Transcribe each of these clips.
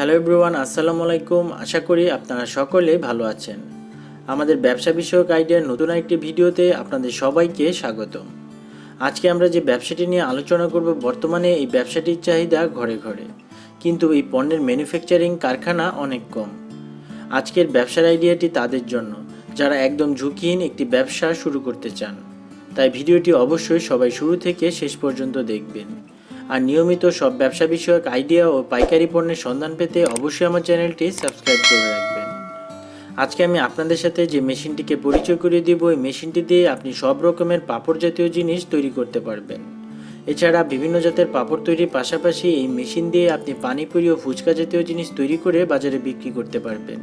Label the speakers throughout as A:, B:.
A: Hello everyone, আসসালামু আলাইকুম। আশা করি আপনারা সকলে ভালো আছেন। আমাদের ব্যবসা বিষয়ক আইডিয়ার নতুন একটি ভিডিওতে আপনাদের সবাইকে স্বাগতম। আজকে আমরা যে ব্যবসাটি নিয়ে আলোচনা করব, বর্তমানে এই ব্যবসাটির চাহিদা ঘরে ঘরে। কিন্তু এই পণ্যের ম্যানুফ্যাকচারিং কারখানা অনেক কম। আজকের ব্যবসার আইডিয়াটি তাদের জন্য, যারা একদম ঝুঁকিহীন একটি ব্যবসা শুরু করতে চান। তাই ভিডিওটি অবশ্যই সবাই শুরু থেকে শেষ পর্যন্ত দেখবেন। আর নিয়মিত সব ব্যবসা বিষয়ক আইডিয়া ও পাইকারি পণ্যের সন্ধান পেতে অবশ্যই আমার চ্যানেলটি সাবস্ক্রাইব করে রাখবেন। আজকে আমি আপনাদের সাথে যে মেশিনটিকে পরিচয় করিয়ে দিব, এই মেশিনটি দিয়ে আপনি সব রকমের পাপড় জাতীয় জিনিস তৈরি করতে পারবেন। এছাড়া বিভিন্ন জাতের পাপড় তৈরির পাশাপাশি এই মেশিন দিয়ে আপনি পানিপুরি ও ফুচকা জাতীয় জিনিস তৈরি করে বাজারে বিক্রি করতে পারবেন।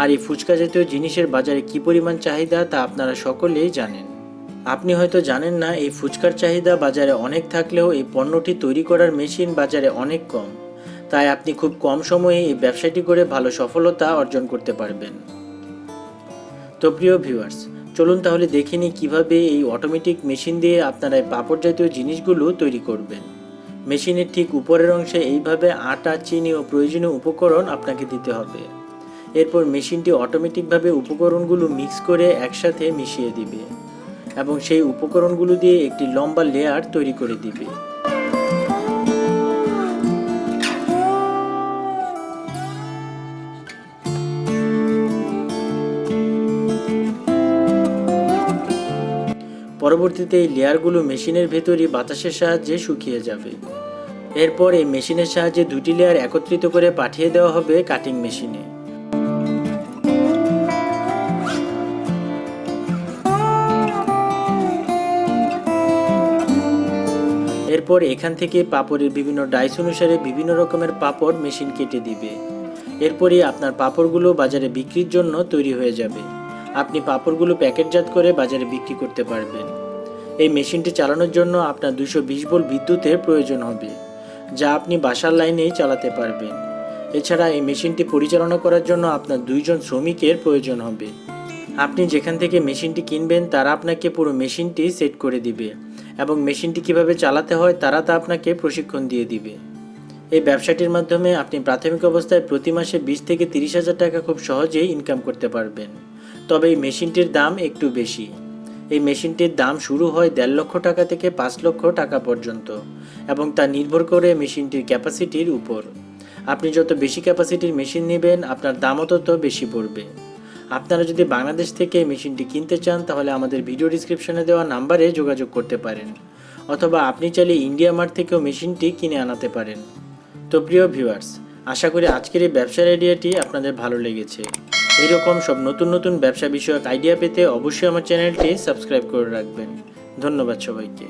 A: আর এই ফুচকা জাতীয় জিনিসের বাজারে কী পরিমাণ চাহিদা তা আপনারা সকলেই জানেন। আপনি হয়তো জানেন না, এই ফুচকার চাহিদা বাজারে অনেক থাকলেও এই পণ্যটি তৈরি করার মেশিন বাজারে অনেক কম। তাই আপনি খুব কম সময়ে এই ব্যবসাটি করে ভালো সফলতা অর্জন করতে পারবেন। তো প্রিয় ভিউয়ার্স, চলুন তাহলে দেখে নিই কীভাবে এই অটোমেটিক মেশিন দিয়ে আপনারা এই পাপড় জাতীয় জিনিসগুলো তৈরি করবেন। মেশিনের ঠিক উপরের অংশে এইভাবে আটা, চিনি ও প্রয়োজনীয় উপকরণ আপনাকে দিতে হবে। এরপর মেশিনটি অটোমেটিকভাবে উপকরণগুলো মিক্স করে একসাথে মিশিয়ে দিবে। এবং সেই উপকরণগুলো দিয়ে একটি লম্বা লেয়ার তৈরি করে দিবে। পরবর্তীতে এই লেয়ারগুলো মেশিনের ভেতরই বাতাসের সাহায্যে শুকিয়ে যাবে। এরপর এই মেশিনের সাহায্যে দুটি লেয়ার একত্রিত করে পাঠিয়ে দেওয়া হবে কাটিং মেশিনে এরপর এখান থেকে পাপড়ের বিভিন্ন ডাইস অনুসারে বিভিন্ন রকমের পাপড় মেশিন কেটে দিবে। এরপরই আপনার পাপড়গুলো বাজারে বিক্রির জন্য তৈরি হয়ে যাবে। আপনি পাপড়গুলো প্যাকেটজাত করে বাজারে বিক্রি করতে পারবেন। এই মেশিনটি চালানোর জন্য আপনার দুশো বিশ ভোল্ট বিদ্যুতের প্রয়োজন হবে, যা আপনি বাসার লাইনেই চালাতে পারবেন। এছাড়া এই মেশিনটি পরিচালনা করার জন্য আপনার দুইজন শ্রমিকের প্রয়োজন হবে। আপনি যেখান থেকে মেশিনটি কিনবেন, তারা আপনাকে পুরো মেশিনটি সেট করে দিবে। এবং মেশিনটি কীভাবে চালাতে হয় তারা তা আপনাকে প্রশিক্ষণ দিয়ে দিবে। এই ব্যবসাটির মাধ্যমে আপনি প্রাথমিক অবস্থায় প্রতি মাসে বিশ থেকে তিরিশ হাজার টাকা খুব সহজেই ইনকাম করতে পারবেন। তবে এই মেশিনটির দাম একটু বেশি। এই মেশিনটির দাম শুরু হয় দেড় লক্ষ টাকা থেকে পাঁচ লক্ষ টাকা পর্যন্ত এবং তা নির্ভর করে মেশিনটির ক্যাপাসিটির উপর। আপনি যত বেশি ক্যাপাসিটির মেশিন নেবেন, আপনার দামও তত বেশি পড়বে। আপনারা যদি বাংলাদেশ থেকে মেশিনটি কিনতে চান, তাহলে আমাদের ভিডিও ডিসক্রিপশনে দেওয়া নাম্বারে যোগাযোগ করতে পারেন। অথবা আপনি চাইলে ইন্ডিয়া মার্ট থেকেও মেশিনটি কিনে আনাতে পারেন। তো প্রিয় ভিউয়ার্স আশা করি আজকের এই ব্যবসার আইডিয়াটি আপনাদের ভালো লেগেছে। এরকম সব নতুন নতুন ব্যবসা বিষয়ক আইডিয়া পেতে অবশ্যই আমার চ্যানেলটি সাবস্ক্রাইব করে রাখবেন। ধন্যবাদ সবাইকে।